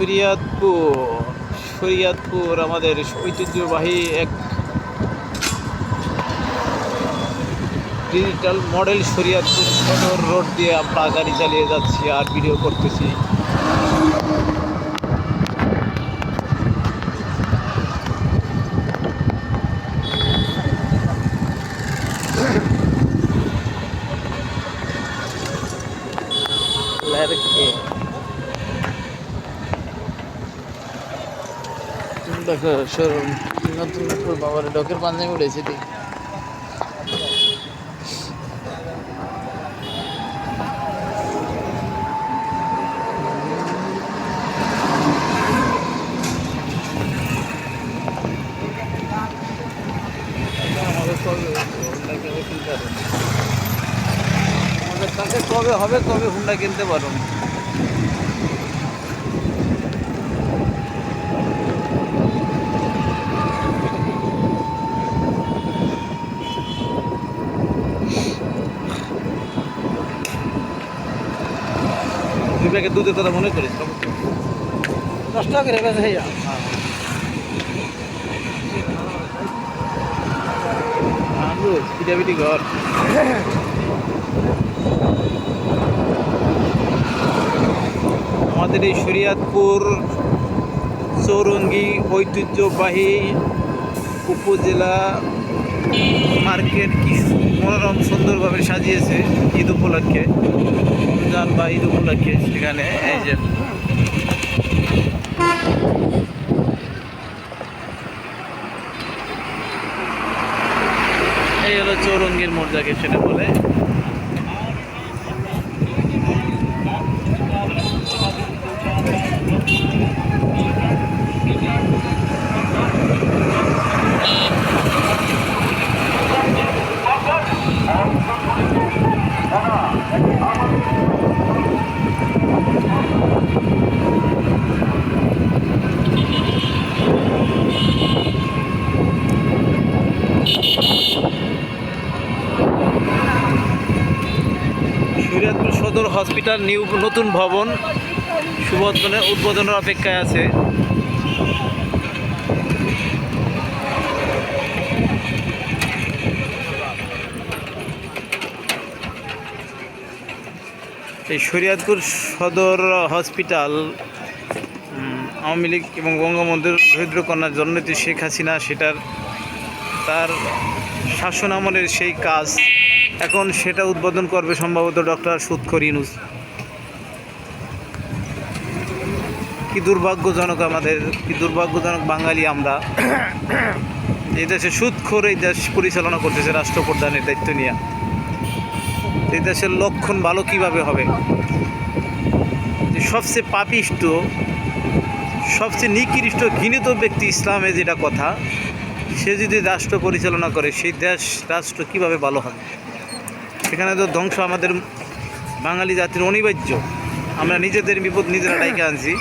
শরিয়াতপুর শরিয়াতপুর আমাদের ঐতিহ্যবাহী এক ডিজিটাল মডেল শরিয়াতপুর সদর রোড দিয়ে আমরা গাড়ি চালিয়ে যাচ্ছি আর ভিডিও করতেছি। লড়কে দেখো, শোরুম। নতুন নতুন বাবার ডকের পাঞ্জাবি উঠেছে কাছে কবে হবে কবে হুন্ডা কিনতে পারো প্যাকেট দুধের কথা মনে করিস দশ টাকা করে বেচা আলু পিঠাপিঠি ঘর আমাদের এই শরিয়াতপুর চৌরঙ্গি ঐতিহ্যবাহী উপজেলা মার্কেট কি? মনোরম সুন্দরভাবে সাজিয়েছে ঈদ উপলক্ষে। রমজান বা ঈদ উপলক্ষে সেখানে, এই যে। এই হলো চৌরঙ্গীর যাকে সেটা বলে। শরীয়তপুর সদর হসপিটাল নিউ নতুন ভবন শুভ উদ্বোধনের অপেক্ষায় আছে। এই শরীয়তপুর সদর হসপিটাল আওয়ামী লীগ এবং বঙ্গবন্ধুর দরিদ্র কন্যার জননেত্রী শেখ হাসিনা, সেটার তার শাসন আমলের সেই কাজ এখন সেটা উদ্বোধন করবে সম্ভবত ডক্টর সুৎখর ইনুস কি দুর্ভাগ্যজনক আমাদের, কি দুর্ভাগ্যজনক বাঙালি আমরা। এই দেশে সুৎখর এই দেশ পরিচালনা করতেছে রাষ্ট্রপ্রধানের দায়িত্ব নিয়ে। এই দেশের লক্ষণ ভালো কীভাবে হবে? সবচেয়ে পাপিষ্ট, সবচেয়ে নিকৃষ্ট, ঘৃণিত ব্যক্তি ইসলামে যেটা কথা, সে যদি রাষ্ট্র পরিচালনা করে, সেই দেশ, রাষ্ট্র কীভাবে ভালো হবে? সেখানে তো ধ্বংস আমাদের বাঙালি জাতির অনিবার্য। আমরা নিজেদের বিপদ নিজেরা ডাইকে আনছি।